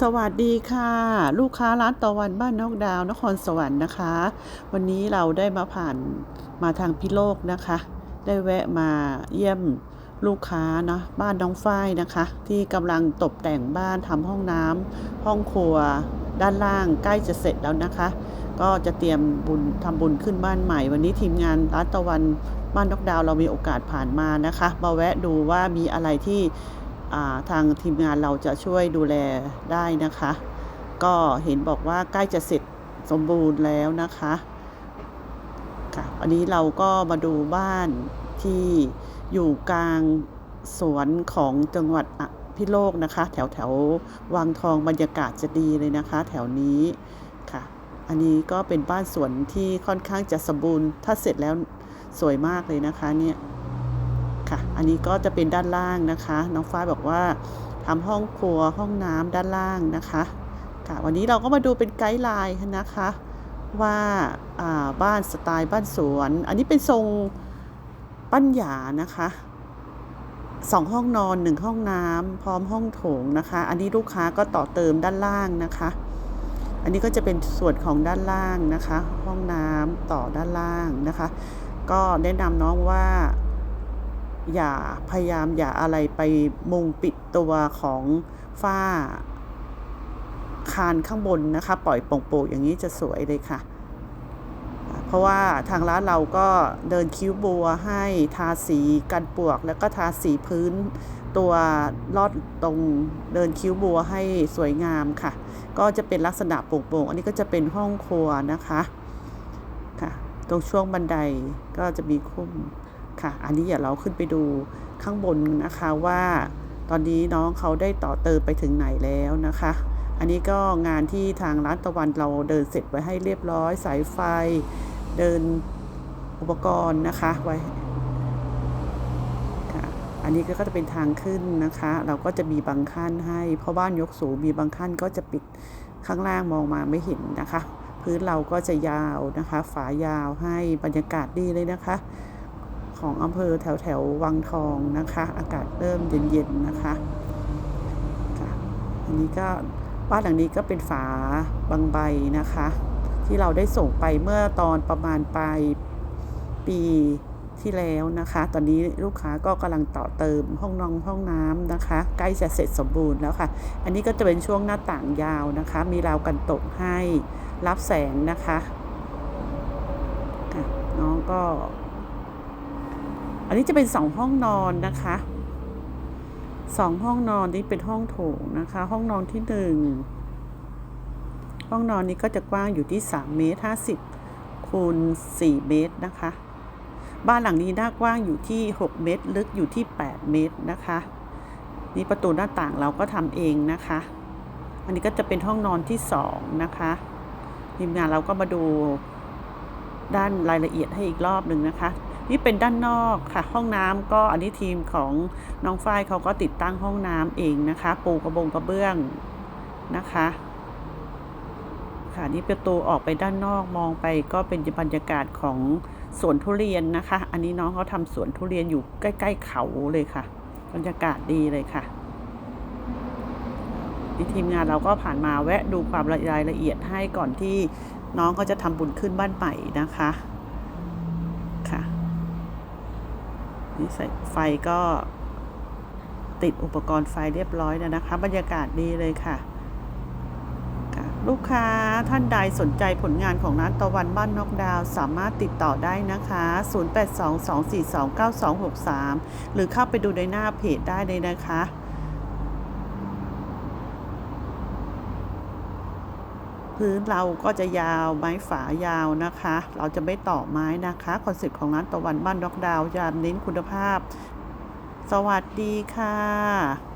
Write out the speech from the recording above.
สวัสดีค่ะ ลูกค้าร้านตะวันบ้านนอกดาว นครสวรรค์นะคะ วันนี้เราได้มาผ่านมาทางพิโลกนะคะ ได้แวะมาเยี่ยมลูกค้านะบ้านน้องฝ้ายนะคะ ที่กำลังตกแต่งบ้านทำห้องน้ำห้องครัว ด้านล่างใกล้จะเสร็จแล้วนะคะ ก็จะเตรียมบุญทำบุญขึ้นบ้านใหม่ วันนี้ทีมงานร้านตะวันบ้านนอกดาวเรามีโอกาสผ่านมานะคะ มาแวะดูว่ามีอะไรที่ ทางทีมงานเราจะช่วยดูแลได้นะคะ ก็เห็นบอกว่าใกล้จะเสร็จสมบูรณ์แล้วนะคะค่ะวันนี้เราก็มาดูบ้านที่อยู่กลางสวนของจังหวัดพิโลกนะคะ แถวแถววังทองบรรยากาศจะดีเลยนะคะ แถวนี้ค่ะ อันนี้ก็เป็นบ้านสวนที่ค่อนข้างจะสมบูรณ์ถ้าเสร็จแล้วสวยมากเลยนะคะเนี่ย ค่ะ อันนี้ก็จะเป็นด้านล่างนะคะ น้องฟ้าบอกว่าทำห้องครัวห้องน้ำด้านล่างนะคะค่ะวันนี้เราก็มาดูเป็นไกด์ไลน์นะคะว่าอ่าบ้านสไตล์บ้านสวน อันนี้เป็นทรงปั้นหยานะคะสองห้องนอนหนึ่งห้องน้ำพร้อมห้องโถงนะคะ อันนี้ลูกค้าก็ต่อเติมด้านล่างนะคะ อันนี้ก็จะเป็นส่วนของด้านล่างนะคะ ห้องน้ำต่อด้านล่างนะคะ ก็แนะนำน้องว่า อย่าพยายามอย่าอะไรไปมุงปิดตัวของฝ้า คานข้างบนนะคะ ปล่อยโปร่งๆอย่างนี้จะสวยเลยค่ะ เพราะว่าทางร้านเราก็เดินคิ้วบัวให้ทาสีกันปวก แล้วก็ทาสีพื้นตัวลอดตรงเดินคิ้วบัวให้สวยงามค่ะ ก็จะเป็นลักษณะโปร่งๆอันนี้ก็จะเป็นห้องครัวนะคะค่ะ ตรงช่วงบันไดก็จะมีคุ้ม ค่ะ อันนี้เดี๋ยวเราขึ้นไปดูข้างบนนะคะว่า ตอนนี้น้องเขาได้ต่อเติมไปถึงไหนแล้วนะคะ อันนี้ก็งานที่ทางร้านตะวันเราเดินเสร็จไว้ให้เรียบร้อย สายไฟ เดินอุปกรณ์นะคะไว้ค่ะอันนี้ก็จะเป็นทางขึ้นนะคะ เราก็จะมีบางขั้นให้ เพราะบ้านยกสูงมีบางขั้นก็จะปิดข้างล่างมองมาไม่เห็นนะคะ พื้นเราก็จะยาวนะคะ ฝายาวให้บรรยากาศดีเลยนะคะ ของอำเภอแถวแถววังทองนะคะ อากาศเริ่มเย็นๆนะคะค่ะอันนี้ก็บ้านหลังนี้ก็เป็นฝาบางใบนะคะ ที่เราได้ส่งไปเมื่อตอนประมาณปลายปีที่แล้วนะคะ ตอนนี้ลูกค้าก็กำลังต่อเติมห้องนอนห้องน้ำนะคะ ใกล้จะเสร็จสมบูรณ์แล้วค่ะ อันนี้ก็จะเป็นช่วงหน้าต่างยาวนะคะ มีราวกันตกให้รับแสงนะคะค่ะน้องก็ อันนี้จะเป็นสองห้องนอนนะคะสองห้องนอนนี้เป็นห้องโถงนะคะ ห้องนอนที่หนึ่งห้องนอนนี้ก็จะกว้างอยู่ที่สามเมตรห้าสิบคูณสี่เมตรนะคะ บ้านหลังนี้หน้ากว้างอยู่ที่หกเมตร ลึกอยู่ที่แปดเมตรนะคะ นี่ประตูหน้าต่างเราก็ทำเองนะคะ อันนี้ก็จะเป็นห้องนอนที่สองนะคะทีมงานเราก็มาดูด้านรายละเอียดให้อีกรอบหนึ่งนะคะ นี่เป็นด้านนอกค่ะ ห้องน้ำก็อันนี้ทีมของน้องฝ้ายเขาก็ติดตั้งห้องน้ำเองนะคะ ปูกระบงกระเบื้องนะคะ ค่ะนี่ประตูออกไปด้านนอกมองไปก็เป็นบรรยากาศของสวนทุเรียนนะคะ อันนี้น้องเขาทำสวนทุเรียนอยู่ใกล้ ๆ เขาเลยค่ะ บรรยากาศดีเลยค่ะทีมงานเราก็ผ่านมาแวะดูความรายละเอียดให้ก่อนที่น้องเขาจะทำบุญขึ้นบ้านใหม่นะคะค่ะ นี่ใส่ไฟก็ติดอุปกรณ์ไฟเรียบร้อยแล้วนะคะ บรรยากาศดีเลยค่ะค่ะ ลูกค้าท่านใดสนใจผลงานของร้านตะวันบ้านนกดาว สามารถติดต่อได้นะคะ 0822429263 หรือเข้าไปดูในหน้าเพจได้เลยนะคะ พื้นเราก็จะยาวไม้ฝายาวนะคะ เราจะไม่ต่อไม้นะคะคอนเซ็ปต์ของร้านตะวันบ้านด็อกดาวจะเน้นคุณภาพ สวัสดีค่ะ